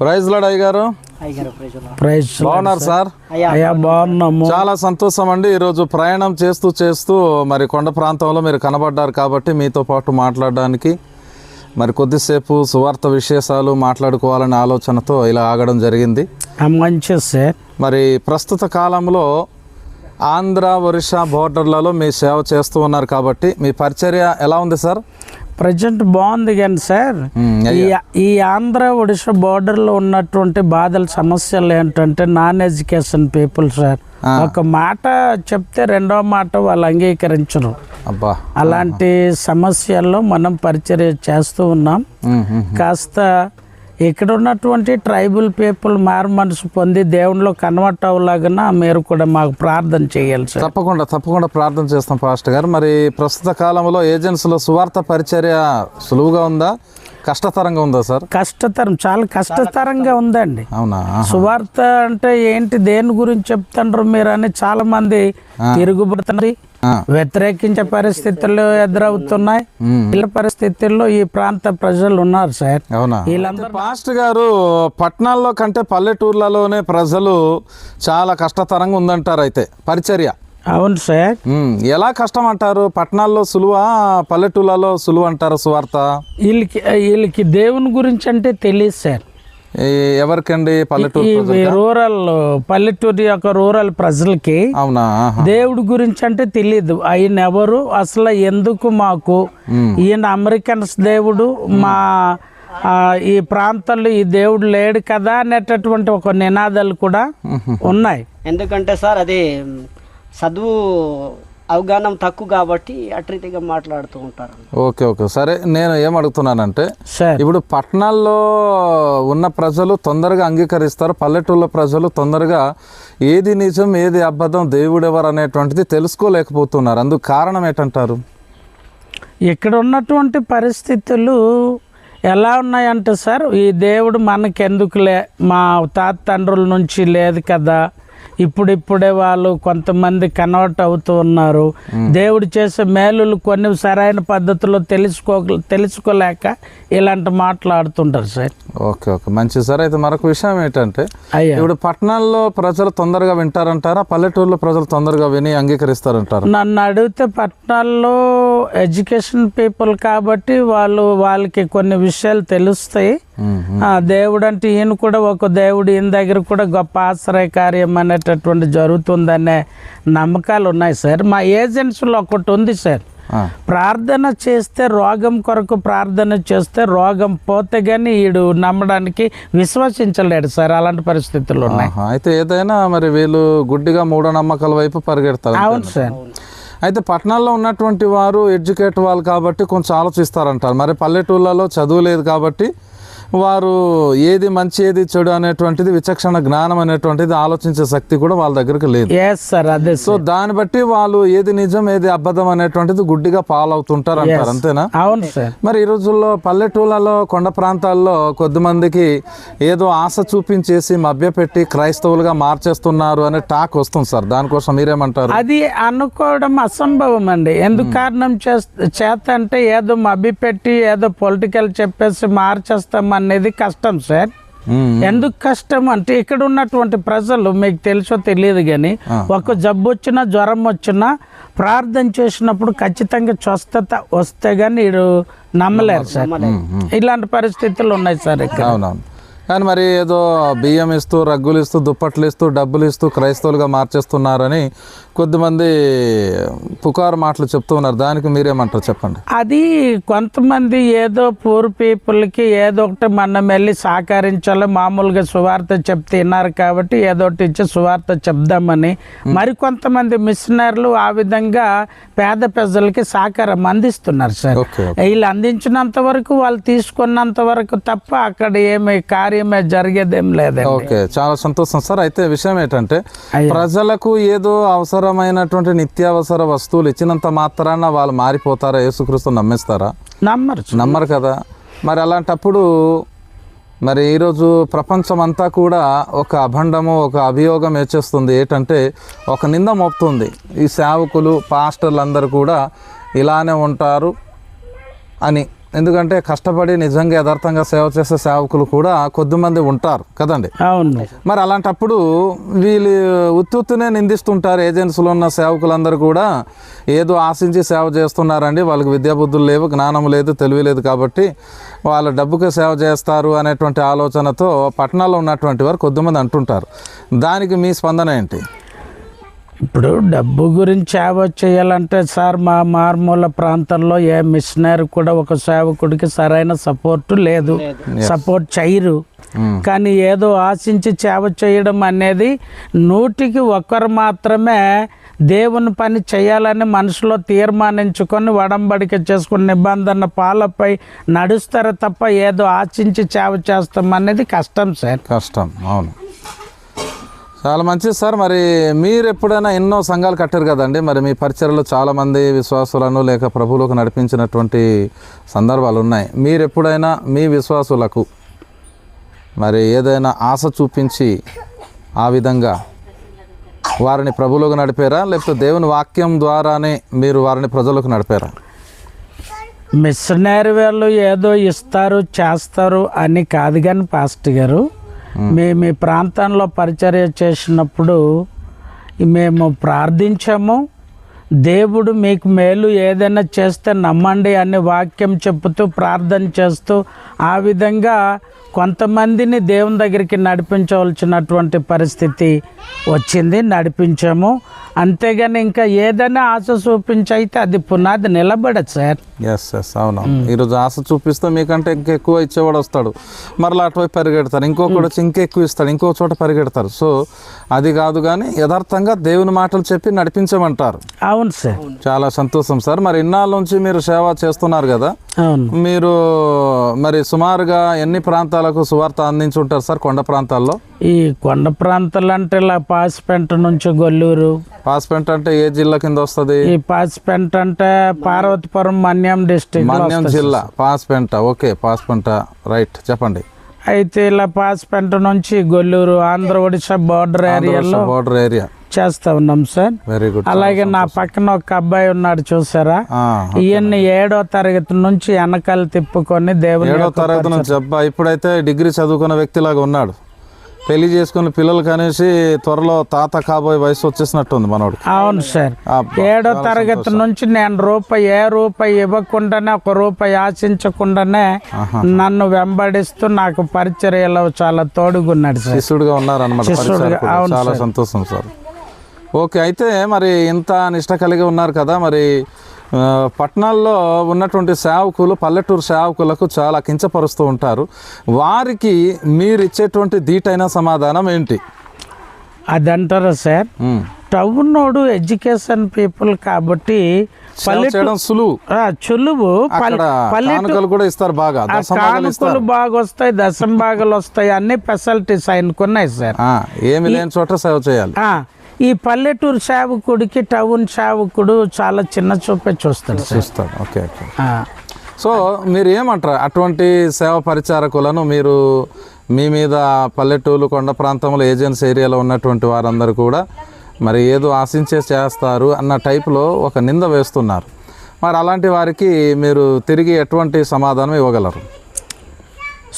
Praise lord అయ్య గారు praise బాగున్నారు సార్. అయ్యా బాగున్నాము. చాలా సంతోషం అండి. ఈరోజు ప్రయాణం చేస్తూ చేస్తూ మరి కొండ ప్రాంతంలో మీరు కనబడ్డారు కాబట్టి మీతో పాటు మాట్లాడడానికి. మరి కొద్దిసేపు సువార్త విశేషాలు మాట్లాడుకోవాలనే ఆలోచనతో ఇలా ఆగడం జరిగింది. సార్ మరి ప్రస్తుత కాలంలో ఆంధ్ర ఒరిస్సా బోర్డర్లలో మీ సేవ చేస్తూ ఉన్నారు కాబట్టి మీ పరిచర్య ఎలా ఉంది సార్ ప్రజెంట్ బాగుంది కానీ సార్ ఈ ఆంధ్ర ఒడిశా బోర్డర్లో ఉన్నటువంటి బాధల సమస్యలు ఏంటంటే నాన్ ఎడ్యుకేషన్ పీపుల్ సార్ ఒక మాట చెప్తే రెండో మాట వాళ్ళు అంగీకరించరు. అలాంటి సమస్యల్లో మనం పరిచర్య చేస్తూ ఉన్నాం. కాస్త ఇక్కడ ఉన్నటువంటి ట్రైబల్ పీపుల్ మారు మనసు పొంది దేవునిలో కన్వర్ట్ అవ్వలాగా మీరు కూడా మాకు ప్రార్థన చేయాలి సార్. తప్పకుండా తప్పకుండా ప్రార్థన చేస్తాం పాస్టర్ గారు. మరి ప్రస్తుత కాలంలో ఏజెన్సీలో సువార్త పరిచర్య సులువుగా ఉందా? కష్టతరంగా ఉందా సార్? కష్టతరం చాలా కష్టతరంగా ఉందండి. అవునా? సువార్త అంటే ఏంటి దేని గురించి చెప్తుండ్రు మీరు అని చాలా మంది తిరుగుబడుతుంది. వ్యతిరేకించే పరిస్థితులు ఎదురవుతున్నాయి. ఇలా పరిస్థితుల్లో ఈ ప్రాంత ప్రజలు ఉన్నారు సార్. అవునా? వీళ్ళందరూ పాస్టర్ గారు పట్టణాల్లో కంటే పల్లెటూర్లలోనే ప్రజలు చాలా కష్టతరంగా ఉందంటారు అయితే. పరిచర్య. అవును సార్. ఎలా కష్టం అంటారు? పట్టణాల్లో సులువా? పల్లెటూర్లలో సులువు అంటారు సువార్త? వీళ్ళకి వీళ్ళకి దేవుని గురించి అంటే తెలియదు సార్. ఎవరికండి పల్లెటూరు ఈ రూరల్ పల్లెటూరు యొక్క రూరల్ ప్రజలకి అవునా. దేవుడి గురించి అంటే తెలియదు ఆయన ఎవరు? అసలు ఎందుకు మాకు? ఈయన అమెరికన్స్ దేవుడు మా ఈ ప్రాంతంలో ఈ దేవుడు లేడు కదా అనేటటువంటి ఒక నినాదాలు కూడా ఉన్నాయి. ఎందుకంటే సార్ అది చదువు అవగాహన తక్కువ కాబట్టి అట్రీతిగా మాట్లాడుతూ ఉంటారు. Okay okay. సరే నేను ఏం అడుగుతున్నానంటే సార్. ఇప్పుడు పట్టణాల్లో ఉన్న ప్రజలు తొందరగా అంగీకరిస్తారు పల్లెటూళ్ళ ప్రజలు తొందరగా ఏది నిజం ఏది అబద్ధం దేవుడు ఎవరు అనేటువంటిది తెలుసుకోలేకపోతున్నారు. అందుకు కారణం ఏంటంటారు? ఇక్కడ ఉన్నటువంటి పరిస్థితులు ఎలా ఉన్నాయంటే సార్ ఈ దేవుడు మనకెందుకులే మా తాత తండ్రుల నుంచి లేదు కదా ఇప్పుడిప్పుడే వాళ్ళు కొంతమంది కన్వర్ట్ అవుతూ ఉన్నారు. దేవుడు చేసే మేలులు కొన్ని సరైన పద్ధతిలో తెలుసుకో తెలుసుకోలేక ఇలాంటి మాట్లాడుతుంటారు సార్. Okay okay. మంచిది సార్ అయితే మరొక విషయం ఏంటంటే అయ్యా. ఇప్పుడు పట్టణాల్లో ప్రజలు తొందరగా వింటారంటారా? పల్లెటూరులో ప్రజలు తొందరగా విని అంగీకరిస్తారంటారు? నన్ను అడిగితే పట్టణాల్లో ఎడ్యుకేషన్ పీపుల్ కాబట్టి వాళ్ళు వాళ్ళకి కొన్ని విషయాలు తెలుస్తాయి. ఆ, దేవుడు అంటే ఈయన కూడా ఒక దేవుడు ఈయన దగ్గర కూడా గొప్ప ఆశ్రయ కార్యం అనేటటువంటి జరుగుతుందనే నమ్మకాలు ఉన్నాయి సార్. మా ఏజెన్సీలో ఒకటి ఉంది సార్. ప్రార్థన చేస్తే రోగం కొరకు ప్రార్థన చేస్తే రోగం పోతే కానీ ఈడు నమ్మడానికి విశ్వసించలేడు సార్. అలాంటి పరిస్థితులు ఉన్నాయి. అయితే ఏదైనా మరి వీళ్ళు గుడ్డిగా మూఢనమ్మకాల వైపు పరిగెడతారు అవును సార్. అయితే పట్టణాల్లో ఉన్నటువంటి వారు ఎడ్యుకేట్ వాళ్ళు కాబట్టి కొంచెం ఆలోచిస్తారంటారు. మరి పల్లెటూళ్ళలో చదువు లేదు కాబట్టి వారు ఏది మంచి ఏది చెడు అనేటువంటిది విచక్షణ జ్ఞానం అనేటువంటిది ఆలోచించే శక్తి కూడా వాళ్ళ దగ్గరికి లేదు. సార్ అదే సో దాన్ని బట్టి వాళ్ళు ఏది నిజం ఏది అబద్ధం అనేటువంటిది గుడ్డిగా పాలవుతుంటారు అంటారు అంతేనా? అవును సార్ మరి ఈ రోజుల్లో పల్లెటూళ్ళలో కొండ ప్రాంతాల్లో కొద్దిమందికి ఏదో ఆశ చూపించేసి మభ్యపెట్టి క్రైస్తవులుగా మార్చేస్తున్నారు అనే టాక్ వస్తుంది సార్ దానికోసం మీరేమంటారు? అది అనుకోవడం అసంభవం అండి. ఎందుకు కారణం చేస్త- చేత అంటే ఏదో మభ్యపెట్టి ఏదో పొలిటికల్ చెప్పేసి మార్చేస్తాం అనేది కష్టం సార్. ఎందుకు కష్టం అంటే ఇక్కడ ఉన్నటువంటి ప్రజలు మీకు తెలుసో తెలియదు కానీ ఒక జబ్బు వచ్చినా జ్వరం వచ్చినా ప్రార్థన చేసినప్పుడు ఖచ్చితంగా స్వస్థత వస్తే కానీ నమ్మలేరు సార్. ఇలాంటి పరిస్థితులు ఉన్నాయి సార్ ఇక్కడ. కానీ మరి ఏదో బియ్యం ఇస్తూ రగ్గులు ఇస్తూ దుప్పట్లు ఇస్తూ డబ్బులు ఇస్తూ క్రైస్తవులుగా మార్చేస్తున్నారని కొద్దిమంది పుకారు మాటలు చెప్తూ ఉన్నారు. దానికి మీరేమంటారు చెప్పండి? అది కొంతమంది ఏదో పూర్ పీపుల్కి ఏదో ఒకటి మనం వెళ్ళి సహకరించాలి మామూలుగా సువార్త చెప్తే విన్నారు కాబట్టి ఏదో ఒకటి ఇచ్చి సువార్త చెప్దామని. మరికొంతమంది మిషనర్లు ఆ విధంగా పేద ప్రజలకి సహకారం అందిస్తున్నారు సార్. వీళ్ళు అందించినంత వరకు వాళ్ళు తీసుకున్నంత వరకు తప్ప అక్కడ ఏమి కార్యమే జరిగేదేం లేదండి. ఓకే చాలా సంతోషం. సార్ అయితే విషయం ఏంటంటే. ప్రజలకు ఏదో అవసరమైనటువంటి నిత్యావసర వస్తువులు ఇచ్చినంత మాత్రాన వాళ్ళు మారిపోతారా? యేసుక్రీస్తు నమ్మేస్తారా? నమ్మరు. నమ్మరు కదా. మరి అలాంటప్పుడు మరి ఈరోజు ప్రపంచం అంతా కూడా ఒక అభండము ఒక అభియోగం ఏచేస్తుంది ఏంటంటే ఒక నింద మోపుతుంది. ఈ సేవకులు పాస్టర్లు అందరూ కూడా ఇలానే ఉంటారు అని. ఎందుకంటే కష్టపడి నిజంగా యథార్థంగా సేవ చేసే సేవకులు కూడా కొద్దిమంది ఉంటారు కదండి? అవును. మరి అలాంటప్పుడు వీళ్ళు ఉత్తుత్తునే నిందిస్తుంటారు ఏజెన్సీలో ఉన్న సేవకులందరూ కూడా. ఏదో ఆశించి సేవ చేస్తున్నారండి వాళ్ళకి విద్యాబుద్ధులు లేవు జ్ఞానం లేదు తెలివి లేదు కాబట్టి వాళ్ళ డబ్బుకి సేవ చేస్తారు అనేటువంటి ఆలోచనతో పట్టణాల్లో ఉన్నటువంటి వారు కొద్దిమంది అంటుంటారు. దానికి మీ స్పందన ఏంటి? ఇప్పుడు డబ్బు గురించి సేవ చేయాలంటే సార్ మా మారుమూల ప్రాంతంలో ఏ మిషనరీ కూడా ఒక సేవకుడికి సరైన సపోర్ట్ లేదు. సపోర్ట్ చేయరు. కానీ ఏదో ఆశించి సేవ చేయడం అనేది నూటికి ఒక్కరు మాత్రమే దేవుని పని చేయాలని మనసులో తీర్మానించుకొని వడంబడిక చేసుకుని నిబంధన పాలపై నడుస్తారు తప్ప ఏదో ఆశించి సేవ చేస్తాం అనేది కష్టం సార్. కష్టం. అవును. చాలా మంచిది సార్. మరి మీరు ఎప్పుడైనా ఎన్నో సంఘాలు కట్టారు కదండి. మరి మీ పరిచయలో చాలామంది విశ్వాసులను లేక ప్రభువులకు నడిపించినటువంటి సందర్భాలు ఉన్నాయి. మీరు ఎప్పుడైనా మీ విశ్వాసులకు మరి ఏదైనా ఆశ చూపించి ఆ విధంగా వారిని ప్రభువులకు నడిపారా? లేకపోతే దేవుని వాక్యం ద్వారానే మీరు వారిని ప్రజలకు నడిపారా? మిషనరీ వాళ్ళు ఏదో ఇస్తారు చేస్తారు అని కాదు కానీ పాస్ట్ గారు మేము ఈ ప్రాంతంలో పరిచర్య చేసినప్పుడు మేము ప్రార్థించాము. దేవుడు మీకు మేలు ఏదైనా చేస్తే నమ్మండి అనే వాక్యం చెప్తూ ప్రార్థన చేస్తూ ఆ విధంగా కొంతమందిని దేవుని దగ్గరికి నడిపించవలసినటువంటి పరిస్థితి వచ్చింది. నడిపించాము. అంతేగాని ఇంకా ఏదైనా ఆశ చూపించి అయితే అది పునాది నిలబడదు సార్. ఎస్ ఎస్ అవును? ఈరోజు ఆశ చూపిస్తే మీకంటే ఇంకెక్కువ ఇచ్చేవాడు వస్తాడు. మరలా అటువైపు పరిగెడతారు. ఇంకొకడు వచ్చి ఇంకెక్కువ ఇస్తాడు. ఇంకో చోట పరిగెడతారు. సో అది కాదు కానీ యథార్థంగా దేవుని మాటలు చెప్పి నడిపించమంటారు. అవును సార్. చాలా సంతోషం సార్. మరి ఇన్నాళ్ళ నుంచి మీరు సేవ చేస్తున్నారు కదా? మీరు మరి సుమారుగా ఎన్ని ప్రాంతాలకు సువార్త అందించి ఉంటారు సార్ కొండ ప్రాంతాల్లో? ఈ కొండ ప్రాంతాలు అంటే ఇలా పాసిపెంట నుంచి గొల్లూరు పాస్పెంట్ అంటే ఏ జిల్లా కింద వస్తుంది? ఈ పాసిపెంట అంటే పార్వతీపురం మన్యం డిస్టిక్ మన్యం జిల్లా. పాస్పెంట ఓకే పాస్పెంట రైట్ చెప్పండి. అయితే ఇలా పాసిపెంట నుంచి గొల్లూరు ఆంధ్ర ఒడిశా బార్డర్ ఏరియాలో బోర్డర్ ఏరియా. చేస్తా ఉన్నాం సార్. వెరీ గుడ్ అలాగే నా పక్కన ఒక అబ్బాయి ఉన్నాడు చూసారా? ఈయన్ని ఏడో తరగతి నుంచి వెనకాల తిప్పుకొని దేవుని ఏడో తరగతి నుంచి అబ్బా ఇప్పుడైతే డిగ్రీ చదువుకున్న వ్యక్తిలాగా ఉన్నాడు. పెళ్ళి చేసుకున్న పిల్లలు కనేసి త్వరలో తాత కాబోయే వయసు వచ్చేసినట్టుంది మనోడు అవును సార్. ఏడో తరగతి నుంచి నేను రూపాయి ఏ రూపాయి ఇవ్వకుండానే ఒక రూపాయి ఆశించకుండానే నన్ను వెంబడిస్తూ నాకు పరిచర్యలో చాలా తోడుగున్నాడు సార్. శిష్యుడిగా. అవును చాలా సంతోషం సార్. ఓకే అయితే మరి ఇంత నిష్ట కలిగి ఉన్నారు కదా మరి పట్టణాల్లో ఉన్నటువంటి సేవకులు పల్లెటూరు సేవకులకు చాలా కించపరుస్తూ ఉంటారు. వారికి మీరు ఇచ్చేటువంటి ధీటైన సమాధానం ఏంటి? అది అంటారా సార్? ఉమ్. టౌన్ నోడు ఎడ్యుకేషన్ పీపుల్ కాబట్టి చులువు కానుకలు కూడా ఇస్తారు బాగా. కానుకలు బాగా వస్తాయి దశం భాగాలు వస్తాయి అన్ని ఫెసిలిటీస్ ఆయనకున్నాయి సార్. ఏమి లేని చోట సేవ చేయాలి. ఈ పల్లెటూరు సేవకుడికి టౌన్ సేవకుడు చాలా చిన్న చూపే చూస్తాడు చూస్తాడు. Okay okay. సో మీరు ఏమంటారు? అటువంటి సేవ పరిచారకులను మీరు మీ మీద పల్లెటూరు కొండ ప్రాంతంలో ఏజెన్సీ ఏరియాలో ఉన్నటువంటి వారందరూ కూడా మరి ఏదో ఆశించే చేస్తారు అన్న టైప్లో ఒక నింద వేస్తున్నారు. మరి అలాంటి వారికి మీరు తిరిగి ఎటువంటి సమాధానం ఇవ్వగలరు?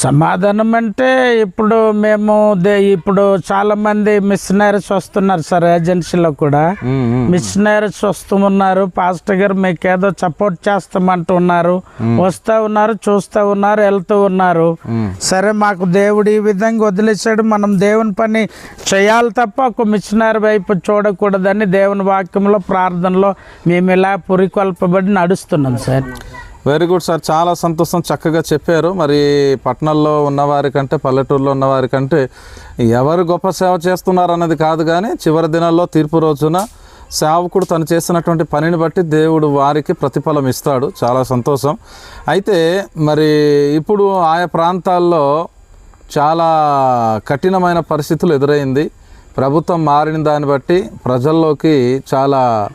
సమాధానం అంటే ఇప్పుడు మేము ఇప్పుడు చాలా మంది మిషనరీస్ వస్తున్నారు సార్ ఏజెన్సీలో కూడా. మిషనరీస్ వస్తున్నారు పాస్టర్ గారు మీకు ఏదో సపోర్ట్ చేస్తామంటున్నారు వస్తూ ఉన్నారు చూస్తూ ఉన్నారు వెళ్తూ ఉన్నారు. సరే మాకు దేవుడు ఈ విధంగా వదిలేశాడు. మనం దేవుని పని చేయాలి తప్ప ఒక మిషనరీ వైపు చూడకూడదని దేవుని వాక్యంలో ప్రార్థనలో మేము ఇలా పురికొల్పబడి నడుస్తున్నాం సార్. వెరీ గుడ్ సార్ చాలా సంతోషం చక్కగా చెప్పారు. మరి పట్టణంలో ఉన్నవారికంటే పల్లెటూరులో ఉన్నవారికంటే ఎవరు గొప్ప సేవ చేస్తున్నారు అన్నది కాదు కానీ చివరి దినాల్లో తీర్పు రోజున సేవకుడు తను చేసినటువంటి పనిని బట్టి దేవుడు వారికి ప్రతిఫలం ఇస్తాడు. చాలా సంతోషం. అయితే మరి ఇప్పుడు ఆయా ప్రాంతాల్లో చాలా కఠినమైన పరిస్థితులు ఎదురైంది. ప్రభుత్వం మారిన దాన్ని బట్టి ప్రజల్లోకి చాలా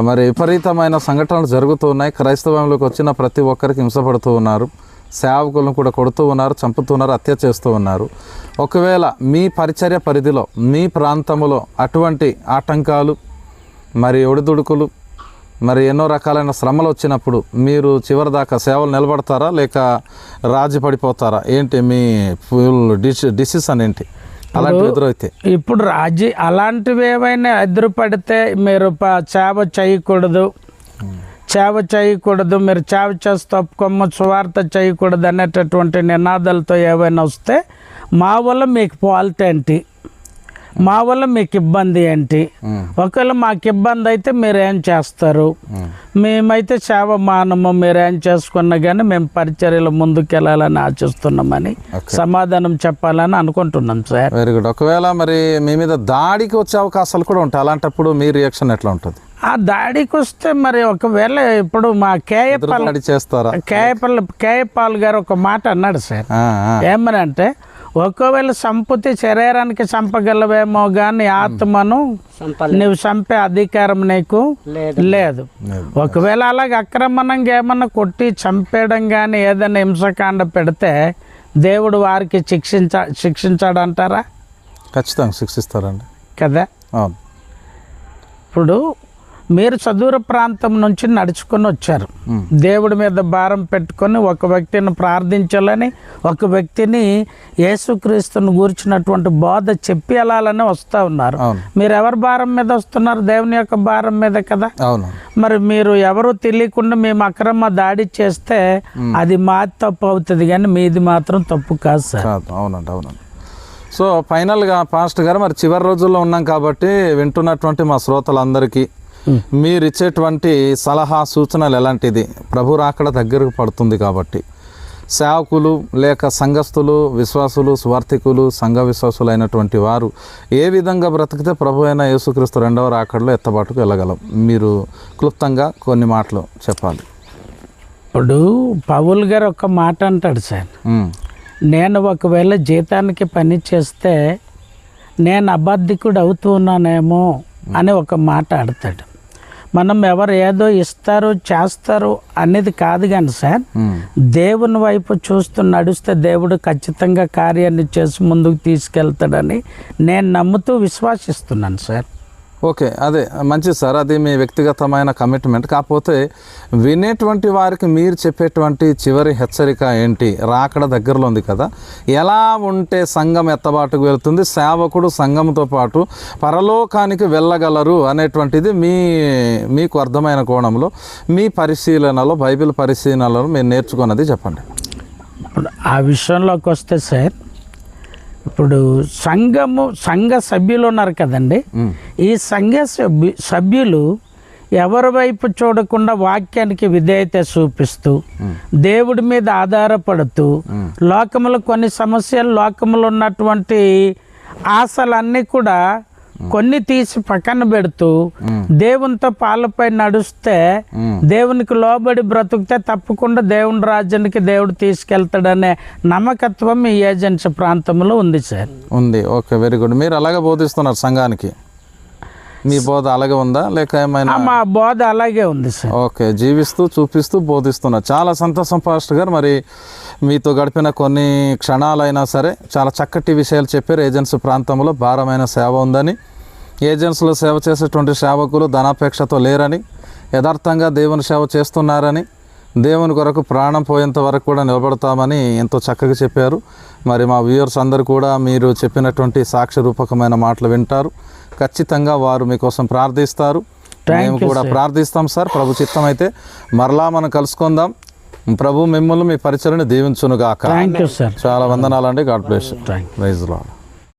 మరి విపరీతమైన సంఘటనలు జరుగుతూ ఉన్నాయి. క్రైస్తవంలోకి వచ్చిన ప్రతి ఒక్కరికి హింసపడుతూ ఉన్నారు. సేవకులను కూడా కొడుతూ ఉన్నారు చంపుతున్నారు హత్య చేస్తూ ఉన్నారు. ఒకవేళ మీ పరిచర్య పరిధిలో మీ ప్రాంతంలో అటువంటి ఆటంకాలు మరి ఒడిదుడుకులు మరి ఎన్నో రకాలైన శ్రమలు వచ్చినప్పుడు మీరు చివరి దాకా సేవలు నిలబడతారా? లేక రాజీ పడిపోతారా? ఏంటి మీ ఫుల్ డిసిషన్ ఏంటి? ఇప్పుడు రాజీ అలాంటివి ఏమైనా ఎదురు పడితే మీరు ప- చేవ చేయకూడదు. చేవ చేయకూడదు. మీరు చేవ చేసి తప్పుకోమ్మ సువార్త చేయకూడదు అనేటటువంటి నినాదాలతో ఏవైనా వస్తే మా వల్ల మీకు పాలిటీ ఏంటి? మా వల్ల మీకు ఇబ్బంది ఏంటి. ఒకవేళ మాకు ఇబ్బంది అయితే మీరు ఏం చేస్తారు మేమైతే సేవ మానము మీరు చేసుకున్నా కానీ మేము పరిచర్యలు ముందుకెళ్ళాలని ఆశిస్తున్నామని సమాధానం చెప్పాలని అనుకుంటున్నాం సార్. వెరీ గుడ్ ఒకవేళ మరి మీ మీద దాడికి వచ్చే అవకాశాలు కూడా ఉంటాయి. అలాంటప్పుడు మీ రియాక్షన్ ఎట్లా ఉంటుంది? ఆ దాడికి వస్తే మరి ఒకవేళ ఇప్పుడు మా కేయపాల్ చేస్తారా? కేయపాల్ కేయపాల్ గారు ఒక మాట అన్నాడు సార్. ఏమని అంటే ఒకవేళ సంపత్తి శరీరానికి చంపగలవేమో కానీ ఆత్మను సంపాలి. నువ్వు చంపే అధికారం నీకు లేదు. ఒకవేళ అలాగ అక్రమణంగా ఏమన్నా కొట్టి చంపేయడం కానీ ఏదైనా హింసకాండ పెడితే దేవుడు వారికి శిక్షించ శిక్షించాడంటారా? ఖచ్చితంగా శిక్షిస్తారండి. కదా? అవును. ఇప్పుడు మీరు చదువుర ప్రాంతం నుంచి నడుచుకొని వచ్చారు. దేవుడి మీద భారం పెట్టుకొని ఒక వ్యక్తిని ప్రార్థించాలని ఒక వ్యక్తిని యేసుక్రీస్తుని గూర్చినటువంటి బోధ చెప్పి వెళ్ళాలని వస్తూ ఉన్నారు. మీరు ఎవరి భారం మీద వస్తున్నారు? దేవుని యొక్క భారం మీద కదా? అవును. మరి మీరు ఎవరు తెలియకుండా మేము అక్రమ దాడి చేస్తే అది మా తప్పు అవుతుంది కానీ మీది మాత్రం తప్పు కాదు సార్. అవునండి అవునండి. సో ఫైనల్గా పాస్టర్ గారు మరి చివరి రోజుల్లో ఉన్నాం కాబట్టి వింటున్నటువంటి మా శ్రోతలందరికీ మీరు ఇచ్చేటువంటి సలహా సూచనలు ఎలాంటిది? ప్రభు రాకడ దగ్గరకు పడుతుంది కాబట్టి. సేవకులు లేక సంఘస్థులు విశ్వాసులు స్వార్థికులు సంఘ విశ్వాసులు అయినటువంటి వారు ఏ విధంగా బ్రతికితే ప్రభు అయిన యేసుక్రీస్తు రెండవ రాకడలో ఎత్తబాటుకు వెళ్ళగలం? మీరు క్లుప్తంగా కొన్ని మాటలు చెప్పాలి. ఇప్పుడు పౌల్ గారు ఒక మాట అంటాడు సార్. నేను ఒకవేళ జీతానికి పని చేస్తే నేను అబద్ధికుడు అవుతూ ఉన్నానేమో అని ఒక మాట ఆడతాడు. మనం ఎవరు ఏదో ఇస్తారు చేస్తారు అనేది కాదు కానీ సార్ దేవుని వైపు చూస్తూ నడిస్తే దేవుడు ఖచ్చితంగా కార్యాన్ని చేసి ముందుకు తీసుకెళ్తాడని నేను నమ్ముతూ విశ్వాసిస్తున్నాను సార్. ఓకే అదే మంచిది సార్. అది మీ వ్యక్తిగతమైన కమిట్మెంట్ కాకపోతే వినేటువంటి వారికి మీరు చెప్పేటువంటి చివరి హెచ్చరిక ఏంటి? రాకడ దగ్గరలో ఉంది కదా. ఎలా ఉంటే సంఘం ఎత్తబాటుకు వెళ్తుంది? సేవకుడు సంఘంతో పాటు పరలోకానికి వెళ్ళగలరు అనేటువంటిది మీ మీకు అర్థమైన కోణంలో మీ పరిశీలనలో బైబిల్ పరిశీలనలో మీరు నేర్చుకున్నది చెప్పండి. ఇప్పుడు ఆ విషయంలోకి వస్తే సార్ ఇప్పుడు సంఘము సంఘ సభ్యులు ఉన్నారు కదండి. ఈ సంఘ సభ్యు సభ్యులు ఎవరి వైపు చూడకుండా వాక్యానికి విధేయత చూపిస్తూ దేవుడి మీద ఆధారపడుతూ లోకములో కొన్ని సమస్యలు లోకములో ఉన్నటువంటి ఆశలన్నీ కూడా కొన్ని తీసి పక్కన పెడుతూ దేవునితో పాలపై నడుస్తే. దేవునికి లోబడి బ్రతుకుతే తప్పకుండా దేవుని రాజ్యానికి దేవుడు తీసుకెళ్తాడనే నమ్మకత్వం ఈ ఏజెన్సీ ప్రాంతంలో ఉంది సార్. ఉంది. ఓకే వెరీ గుడ్ మీరు అలాగే బోధిస్తున్నారు సంఘానికి? మీ బోధ అలాగే ఉందా? లేక ఏమైనా మా బోధ అలాగే ఉంది సార్. ఓకే జీవిస్తూ చూపిస్తూ బోధిస్తున్నారు. చాలా సంతోషం పాస్టర్ గారు. మరి మీతో గడిపిన కొన్ని క్షణాలైనా సరే చాలా చక్కటి విషయాలు చెప్పారు. ఏజెన్సీ ప్రాంతంలో భారమైన సేవ ఉందని. ఏజెన్సీలో సేవ చేసేటువంటి సేవకులు ధనాపేక్షతో లేరని యథార్థంగా దేవుని సేవ చేస్తున్నారని దేవుని కొరకు ప్రాణం పోయేంత వరకు కూడా నిలబడతామని ఎంతో చక్కగా చెప్పారు. మరి మా వ్యూయర్స్ అందరూ కూడా మీరు చెప్పినటువంటి సాక్ష్య రూపకమైన మాటలు వింటారు. ఖచ్చితంగా వారు మీకోసం ప్రార్థిస్తారు. మేము కూడా ప్రార్థిస్తాం సార్ ప్రభు చిత్తం అయితే మరలా మనం కలుసుకుందాం. ప్రభు మిమ్మల్ని మీ పరిచయని దీవించునుగాక. యూ చాలా వందనాలండి. God bless thank praise lord